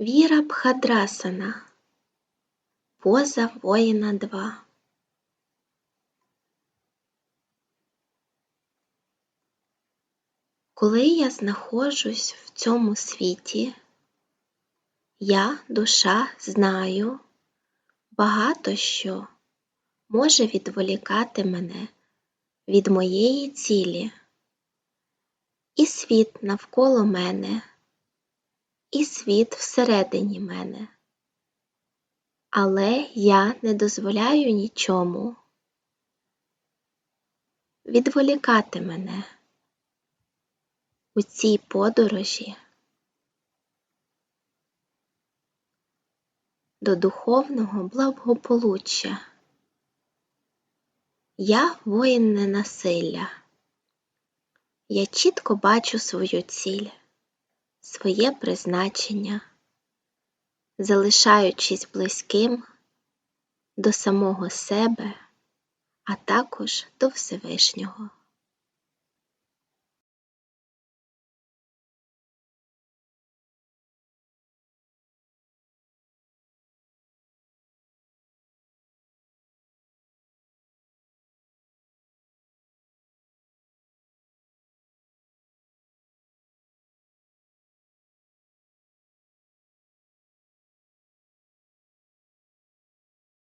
Віра Бхадрасана. Поза воїна 2. Коли я знаходжусь в цьому світі, я, душа, знаю багато що може відволікати мене від моєї цілі, і світ навколо мене, і світ всередині мене. Але я не дозволяю нічому відволікати мене у цій подорожі до духовного благополуччя. Я воїн ненасилля. Я чітко бачу свою ціль, своє призначення, залишаючись близьким до самого себе, а також до Всевишнього.